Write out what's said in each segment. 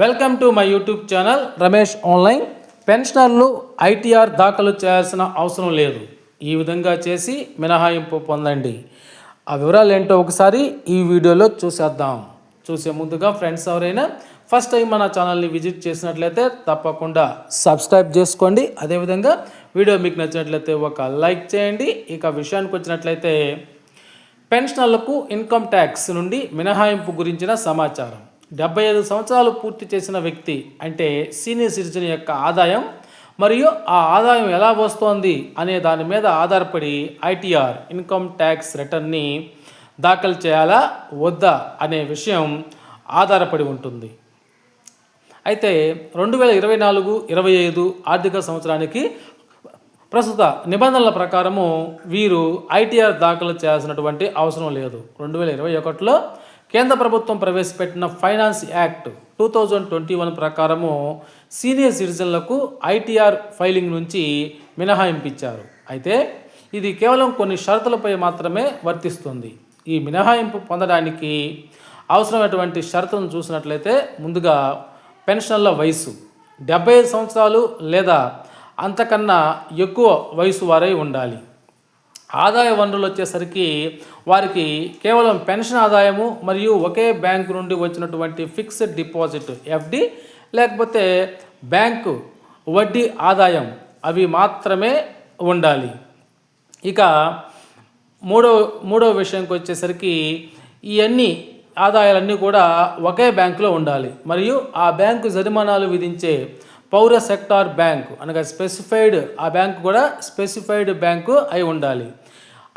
Welcome to my YouTube channel Ramesh online పెన్షనర్లు ITR దాఖలు చేయాల్సిన అవసరం లేదు. ఈ విధంగా చేసి మినహాయింపు పొందండి. ఆ వివరాలు ఏంటో ఒకసారి ఈ వీడియోలో చూసేద్దాం. చూసే ముందుగా ఫ్రెండ్స్ ఎవరైనా ఫస్ట్ టైం మన ఛానల్ని విజిట్ చేసినట్లయితే తప్పకుండా సబ్స్క్రైబ్ చేసుకోండి. అదేవిధంగా వీడియో మీకు నచ్చినట్లయితే ఒక లైక్ చేయండి. ఇక విషయానికి వచ్చినట్లయితే పెన్షనర్లకు ఇన్కమ్ ట్యాక్స్ నుండి మినహాయింపు గురించిన సమాచారం. డెబ్బై ఐదు సంవత్సరాలు పూర్తి చేసిన వ్యక్తి అంటే సీనియర్ సిటిజన్ యొక్క ఆదాయం మరియు ఆ ఆదాయం ఎలా వస్తోంది అనే దాని మీద ఆధారపడి ఐటీఆర్ ఇన్కమ్ ట్యాక్స్ రిటర్న్ని దాఖలు చేయాలా వద్దా అనే విషయం ఆధారపడి ఉంటుంది. అయితే రెండు వేల ఇరవై నాలుగు ఇరవై ఐదు ఆర్థిక సంవత్సరానికి ప్రస్తుత నిబంధనల ప్రకారము వీరు ఐటీఆర్ దాఖలు చేయాల్సినటువంటి అవసరం లేదు. రెండు వేల ఇరవై ఒకటిలో కేంద్ర ప్రభుత్వం ప్రవేశపెట్టిన finance act two thousand twenty one ప్రకారము సీనియర్ సిటిజన్లకు ఐటీఆర్ ఫైలింగ్ నుంచి మినహాయింపు ఇచ్చారు అయితే ఇది కేవలం కొన్ని షరతులపై మాత్రమే వర్తిస్తుంది. ఈ మినహాయింపు పొందడానికి అవసరమైనటువంటి షరతులను చూసినట్లయితే ముందుగా పెన్షన్ల వయసు డెబ్బై ఐదు సంవత్సరాలు లేదా అంతకన్నా ఎక్కువ వయసు వారై ఉండాలి. ఆదాయ వనరులు వచ్చేసరికి వారికి కేవలం పెన్షన్ ఆదాయము మరియు ఒకే బ్యాంకు నుండి వచ్చినటువంటి ఫిక్స్డ్ డిపాజిట్ ఎఫ్డి లేకపోతే బ్యాంకు వడ్డీ ఆదాయం అవి మాత్రమే ఉండాలి. ఇక మూడో మూడో విషయంకి వచ్చేసరికి ఇవన్నీ ఆదాయాలన్నీ కూడా ఒకే బ్యాంకులో ఉండాలి. మరియు ఆ బ్యాంకు జరిమానాలు విధించే పౌర సెక్టార్ బ్యాంకు అనగా స్పెసిఫైడ్ ఆ బ్యాంకు కూడా స్పెసిఫైడ్ బ్యాంకు అయి ఉండాలి.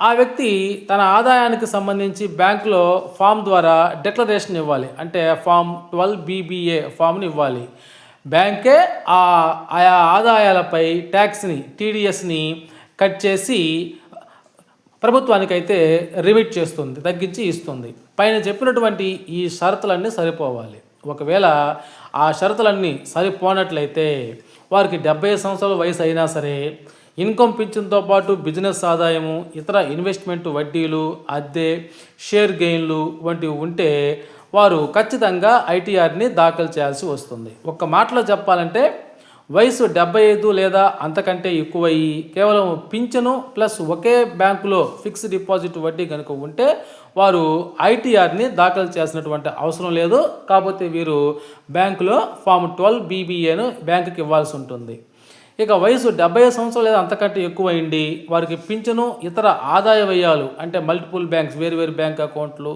ఆ వ్యక్తి తన ఆదాయానికి సంబంధించి బ్యాంకులో ఫామ్ ద్వారా డిక్లరేషన్ ఇవ్వాలి. అంటే ఫామ్ ట్వెల్వ్ బీబీఏ ఫామ్ని ఇవ్వాలి. బ్యాంకే ఆ ఆయా ఆదాయాలపై ట్యాక్స్ని టీడీఎస్ని కట్ చేసి ప్రభుత్వానికైతే రిమిట్ చేస్తుంది తగ్గించి ఇస్తుంది. పైన చెప్పినటువంటి ఈ షరతులన్నీ సరిపోవాలి. ఒకవేళ ఆ షరతులన్నీ సరిపోనట్లయితే వారికి డెబ్బై సంవత్సరాల వయసు అయినా సరే ఇన్కమ్ పింఛన్తో పాటు బిజినెస్ ఆదాయము ఇతర ఇన్వెస్ట్మెంట్ వడ్డీలు అద్దె షేర్ గెయిన్లు వంటివి ఉంటే వారు ఖచ్చితంగా ఐటీఆర్ని దాఖలు చేయాల్సి వస్తుంది. ఒక్క మాటలో చెప్పాలంటే వయసు డెబ్బై ఐదు లేదా అంతకంటే ఎక్కువయ్యి కేవలం పింఛను ప్లస్ ఒకే బ్యాంకులో ఫిక్స్డ్ డిపాజిట్ వడ్డీ కనుక ఉంటే వారు ఐటీఆర్ని దాఖలు చేసినటువంటి అవసరం లేదు. కాకపోతే వీరు బ్యాంకులో ఫామ్ ట్వెల్వ్ బీబీఏను బ్యాంకుకి ఇవ్వాల్సి ఉంటుంది. ఇక వయసు డెబ్బై సంవత్సరాలు లేదా అంతకంటే ఎక్కువ అయింది వారికి పింఛను ఇతర ఆదాయ వ్యయాలు అంటే మల్టిపుల్ బ్యాంక్స్ వేరు వేరు బ్యాంక్ అకౌంట్లు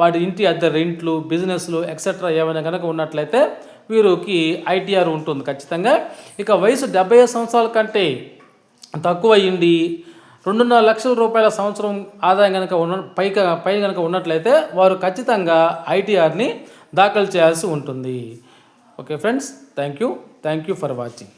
వాటి ఇంటి అద్దె రెంట్లు బిజినెస్లు ఎక్సెట్రా ఏమైనా కనుక ఉన్నట్లయితే వీరికి ఐటీఆర్ ఉంటుంది ఖచ్చితంగా. ఇక వయసు డెబ్బై సంవత్సరాల కంటే తక్కువ అయ్యింది రెండున్నర లక్షల రూపాయల సంవత్సరం ఆదాయం కనుక ఉన్న పైగా పై కనుక ఉన్నట్లయితే వారు ఖచ్చితంగా ఐటీఆర్ని దాఖలు చేయాల్సి ఉంటుంది. Okay friends thank you. Thank you for watching.